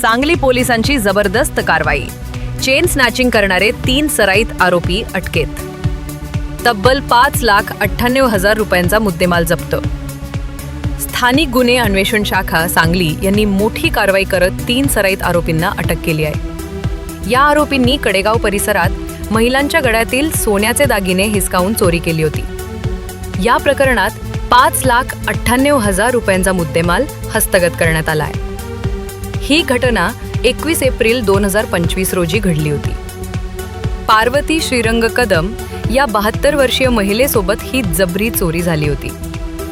सांगली पोलिसांची जबरदस्त कारवाई. चेन स्नॅचिंग करणारे तीन सराईत आरोपी अटकेत. तब्बल पाच लाख अठ्ठ्याण्णव हजार रुपयांचा मुद्देमाल जप्त. स्थानिक गुन्हे अन्वेषण शाखा सांगली यांनी मोठी कारवाई करत तीन सराईत आरोपींना अटक केली आहे. या आरोपींनी कडेगाव परिसरात महिलांच्या गळ्यातील सोन्याचे दागिने हिसकावून चोरी केली होती. या प्रकरणात पाच लाख अठ्ठ्याण्णव हजार रुपयांचा मुद्देमाल हस्तगत करण्यात आला आहे. ही घटना एकवीस एप्रिल दोन हजार पंचवीस रोजी घडली होती. पार्वती श्रीरंग कदम या बहात्तर वर्षीय महिलेसोबत ही जबरी चोरी झाली होती.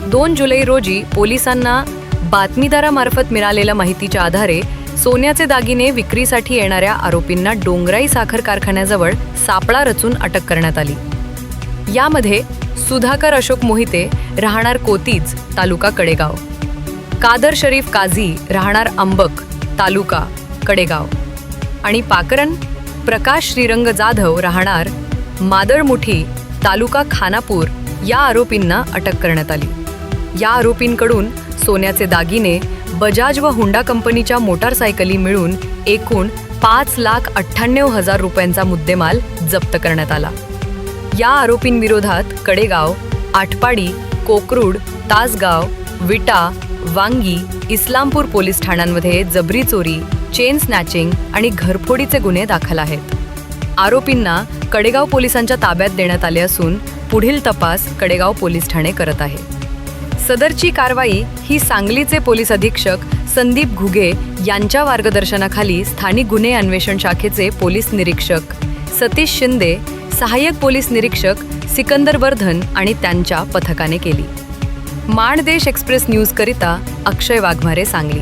दोन जुलै रोजी पोलिसांना बातमीदारामार्फत मिळालेल्या माहितीच्या आधारे सोन्याचे दागिने विक्रीसाठी येणाऱ्या आरोपींना डोंगराई साखर कारखान्याजवळ सापळा रचून अटक करण्यात आली. यामध्ये सुधाकर अशोक मोहिते राहणार कोतीज तालुका कडेगाव. कादर शरीफ काझी राहणार अंबक तालुका कडेगाव. आणि पाकरन प्रकाश श्रीरंग जाधव राहणार मादळमुठी तालुका खानापूर या आरोपींना अटक करण्यात आली. या आरोपींकडून सोन्याचे दागिने बजाज व हुंडा कंपनीच्या मोटारसायकली मिळून एकूण पाच लाख अठ्ठ्याण्णव हजार रुपयांचा मुद्देमाल जप्त करण्यात आला. या आरोपींविरोधात कडेगाव आटपाडी कोकरूड तासगाव विटा वांगी इस्लामपूर पोलीस ठाण्यांमध्ये जबरी चोरी चेन स्नॅचिंग आणि घरफोडीचे गुन्हे दाखल आहेत. आरोपींना कडेगाव पोलिसांच्या ताब्यात देण्यात आले असून पुढील तपास कडेगाव पोलीस ठाणे करत आहे. सदरची कारवाई ही सांगलीचे पोलीस अधीक्षक संदीप घुगे यांच्या मार्गदर्शनाखाली स्थानिक गुन्हे अन्वेषण शाखेचे पोलीस निरीक्षक सतीश शिंदे सहाय्यक पोलीस निरीक्षक सिकंदर वर्धन आणि त्यांच्या पथकाने केली. माणदेश एक्सप्रेस न्यूजकरिता अक्षय वाघमारे सांगली.